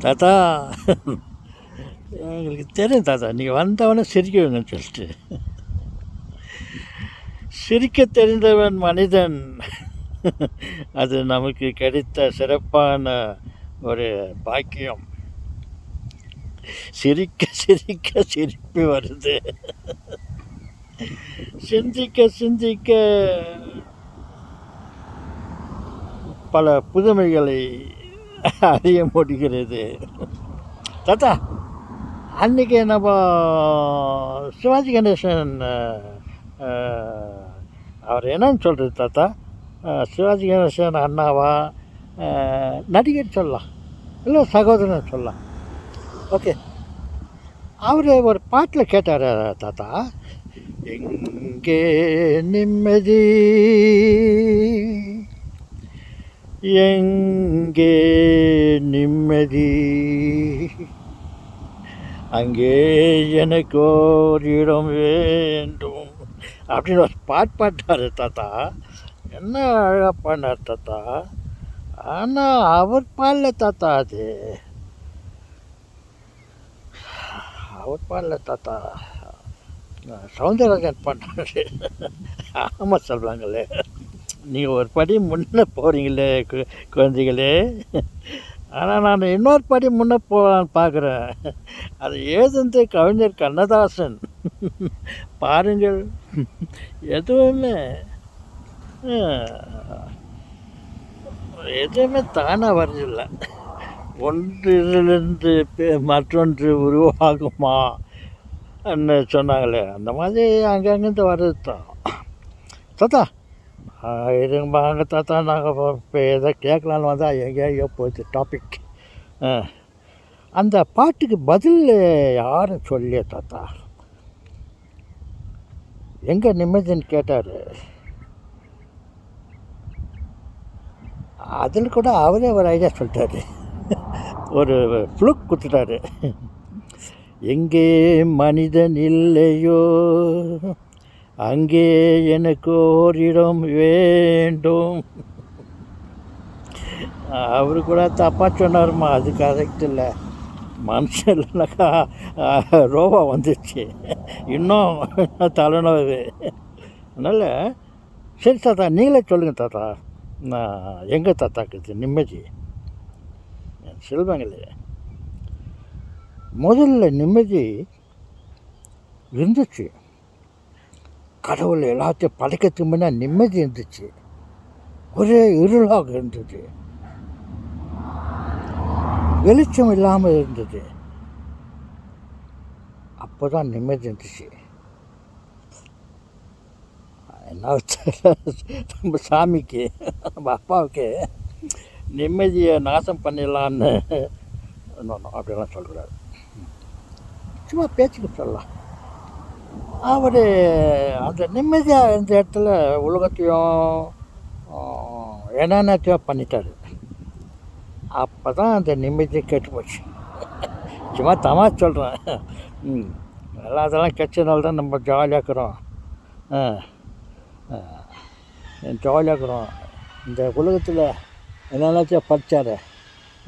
தாத்தா. எங்களுக்கு தெரியும் தாத்தா. நீங்கள் வந்தவொடனே வேணும்னு சொல்லிட்டு. சிரிக்க தெரிந்தவன் மனிதன். அது நமக்கு கிடைத்த சிறப்பான ஒரு பாக்கியம். சிரிக்க சிரிக்க சிரிப்பு வருது. சிந்திக்க சிந்திக்க பல புதுமைகளை அறிய முடிகிறது தாத்தா அன்றைக்கி நம்ம சிவாஜி கணேசன் அவர் என்னன்னு சொல்கிறது தாத்தா? சிவாஜி கணேசன் அண்ணாவா? நடிகர் சொல்லலாம். இல்லை சகோதரன் சொல்லலாம். ஓகே. அவர் ஒரு பாட்டில் கேட்டார் தாத்தா. எங்கே நிம்மதி? எங்கே நிம்மதி? அங்கே எனக்கு ஓர் இடம் வேண்டும். அப்படின்னு ஒரு பாட் பாட்டார் தாத்தா. என்ன அழகாக பாடினார் தாத்தா. ஆனால் அவர் பாடல தாத்தா அது. அவர் பாடல தாத்தா. சவுந்தரராஜன் பண்ணாரு ஆமாம் சொல்கிறாங்களே நீங்கள் ஒரு படி முன்னே போகிறீங்களே கு- குழந்தைகளே. ஆனால் நான் இன்னொரு படி முன்னே போகலான்னு பார்க்குறேன் அது ஏதுந்து கவிஞர் கண்ணதாசன். பாருங்கள். எதுவுமே எதுவுமே தானாக வரதில்லை ஒன்றிலிருந்து மற்றொன்று உருவாகுமா சொன்னாங்களே. அந்த மாதிரி அங்கங்கேருந்து வர்றது தான் தாத்தா ஆஹ் இருங்க தாத்தா நாங்கள் இப்போ எதை கேட்கலான்னு வந்தால் எங்கேயோ போச்சு டாபிக் அந்த பாட்டுக்கு பதில் யாரும் சொல்லியே தாத்தா? எங்கே நிம்மதின்னு கேட்டார். அதில் கூட அவரே ஒரு ஐடியா சொல்லிட்டாரு. ஒரு ஃப்ளூக் கொடுத்துட்டாரு. எங்கே மனிதன் இல்லையோ? அங்கே எனக்கு ஓரிடம் வேண்டும். அவர் கூட தப்பாக சொன்னாருமா அது கரெக்ட் இல்லை. மனுஷன் இல்லைனாக்கா ரோபா வந்துடுச்சு இன்னும் தலைநோவு அதனால் சரி தாத்தா நீங்களே சொல்லுங்கள் தாத்தா. நான் எங்கே தாத்தாக்குது நிம்மதி? செல்வங்களே. முதல்ல நிம்மதி இருந்துச்சு. கடவுள் எல்லாத்தையும் படைக்கிறதுக்கு முன்னே நிம்மதி இருந்துச்சு. ஒரே இருளாக இருந்தது. வெளிச்சம் இல்லாமல் இருந்தது. அப்போ தான் நிம்மதி இருந்துச்சு. என்ன நம்ம சாமிக்கு நம்ம அப்பாவுக்கு நிம்மதியை நாசம் பண்ணிடலான்னு. அப்படிலாம் சொல்கிறார் சும்மா பேச்சுக்கு சொல்லலாம் அவர் அந்த நிம்மதியாக இருந்த இடத்துல உலகத்தையும் என்னென்னத்தையும் பண்ணிட்டாரு. அப்போ தான் அந்த நிம்மதி கெட்டு போச்சு. சும்மா தமா சொல்கிறேன் ம் எல்லாம் அதெல்லாம் கெச்சனால தான் நம்ம ஜாலியாக இருக்கிறோம். ஜாலியாக இருக்கிறோம். இந்த உலகத்தில் என்னென்னாச்சும் படித்தார்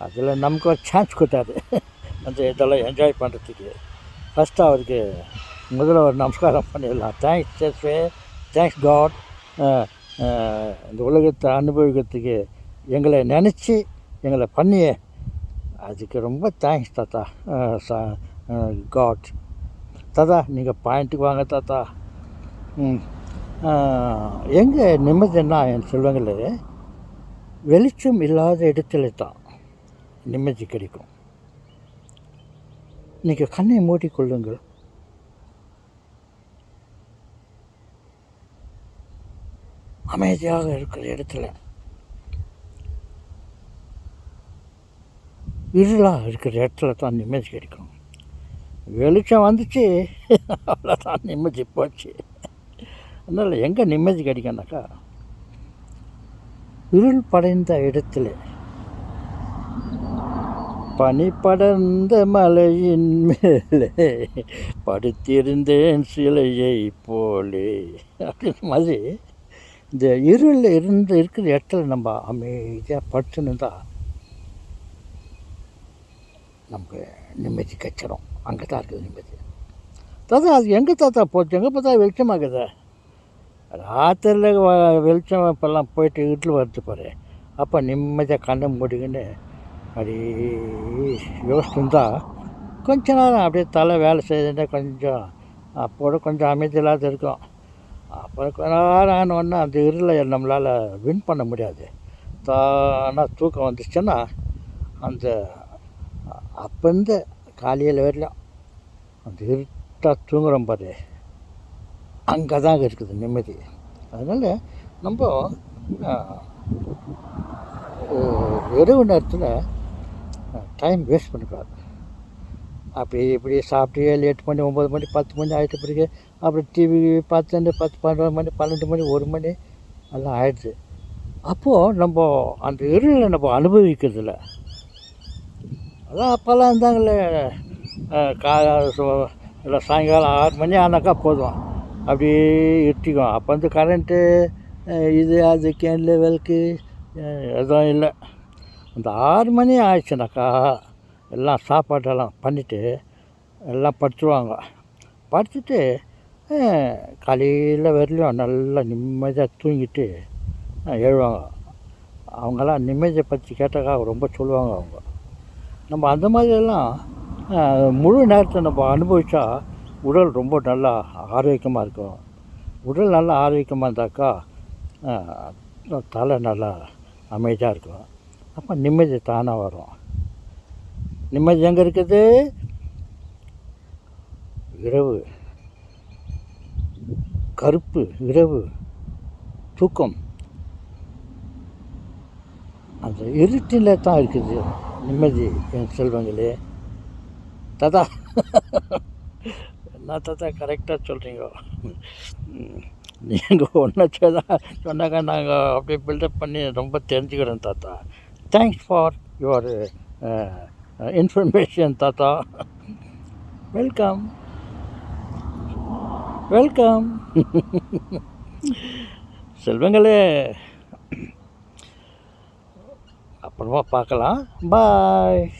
அதில் நமக்கு ஒரு சான்ஸ் கொடுத்தாரு. அந்த இதெல்லாம் என்ஜாய் பண்ணுறதுக்கு ஃபஸ்ட்டு அவருக்கு முதல்ல ஒரு நமஸ்காரம் பண்ணிடலாம் தேங்க்ஸ் ஜெஸ்வே தேங்க்ஸ் காட் இந்த உலகத்தை அனுபவிக்கிறதுக்கு எங்களை நினச்சி எங்களை பண்ணிய அதுக்கு ரொம்ப தேங்க்ஸ் தாத்தா காட் தாத்தா நீங்கள் பாயிண்ட்டுக்கு வாங்க தாத்தா ம் எங்கே நிம்மதினா என் சொல்லுங்களே வெளிச்சம் இல்லாத இடத்துல தான் நிம்மதி கிடைக்கும் நீங்கள் கண்ணை மூடிக்கொள்ளுங்கள் அமைதியாக இருக்கிற இடத்துல இருளாக இருக்கிற இடத்துல தான் நிம்மதி கிடைக்கும். வெளிச்சம் வந்துச்சு அவ்வளோதான் நிம்மதி போச்சு. அதனால் எங்கே நிம்மதி கிடைக்கும்னாக்கா இருள் படைந்த இடத்துல பனி படர்ந்த மலையின் மேலே படுத்திருந்தேன் சிலையை போலே. அப்படின்ற மாதிரி இந்த இருளில் இருந்து இருக்கிற இடத்துல நம்ம அமைதியாக படுத்துன்னு தான் நமக்கு நிம்மதி கச்சிடும் அங்கே தான் இருக்குது நிம்மதி. தாத்தா அது எங்கே தாத்தா போச்சு? எங்கே பார்த்தா வெளிச்சமாகுது? ராத்திரியில் வ- வெளிச்சம் இப்போல்லாம் போயிட்டு வீட்டில் வருது பாரு. அப்போ நிம்மதியாக கண்ணை மூடிக்கின்னு அப்படி யோசிச்சுருந்தா கொஞ்ச நேரம் அப்படியே தலை வேலை செய்யுதுன்னா கொஞ்சம் அப்போட கொஞ்சம் அமைதியில்லாத இருக்கும். அப்புறம் கொஞ்ச நேரம் அந்த இருளை நம்மளால் வின் பண்ண முடியாது. தானாக தூக்கம் வந்துச்சுன்னா அந்த அப்போந்த காலையில் வரலாம் அந்த இருட்டாக தூங்குறோம் பாரு. அங்கே தான் இருக்குது நிம்மதி. அதனால் நம்ம இரவு நேரத்தில் டைம் வேஸ்ட் பண்ணக்கூடாது அப்படி இப்படி சாப்பிட்டு ஏழு எட்டு மணி ஒம்பது மணி பத்து மணி ஆகிட்ட பிறகு அப்புறம் டிவி பார்த்துட்டு பத்து பன்னெண்டு மணி பன்னெண்டு மணி ஒரு மணி எல்லாம் ஆயிடுது. அப்போது நம்ம அந்த இருளை நம்ம அனுபவிக்கிறதில்ல. அதான் அப்போல்லாம் இருந்தாங்களே கா இல்லை சாயங்காலம் ஆறு மணி ஆனாக்கா போதும். அப்படியே இருட்டிக்கும் அப்போ வந்து கரண்ட்டு இது அது கேனில் விளக்கு எதுவும் இல்லை. அந்த ஆறு மணி ஆயிடுச்சுனாக்கா எல்லாம் சாப்பாட்டெல்லாம் பண்ணிவிட்டு எல்லாம் படுத்துருவாங்க. படுத்துட்டு காலையில் வரலையும் நல்லா நிம்மதியாக தூங்கிட்டு எழுவாங்க. அவங்கெல்லாம் நிம்மதியை பற்றி கேட்டாக்கா ரொம்ப சொல்லுவாங்க அவங்க. நம்ம அந்த மாதிரியெல்லாம் முழு நேரத்தை நம்ம அனுபவித்தா உடல் ரொம்ப நல்லா ஆரோக்கியமாக இருக்கும். உடல் நல்லா ஆரோக்கியமாக இருந்தாக்கா தலை நல்லா அமைதியாக இருக்கும். அப்போ நிம்மதி தானாக வரும். நிம்மதி எங்கே இருக்குது? இரவு. கருப்பு இரவு. தூக்கம். அந்த இருட்டில் தான் இருக்குது நிம்மதி என் செல்வங்களே. ததா என்ன தாத்தா கரெக்டாக சொல்கிறீங்க நீங்கள் ஒன்றை தான் நாங்கள் அப்படியே பில்டப் பண்ணி ரொம்ப தெரிஞ்சுக்கிறோம் தாத்தா. தேங்க்ஸ் ஃபார் யுவர் இன்ஃபர்மேஷன் தாத்தா வெல்கம் வெல்கம் செல்வங்களே. அப்புறமா பார்க்கலாம். பாய்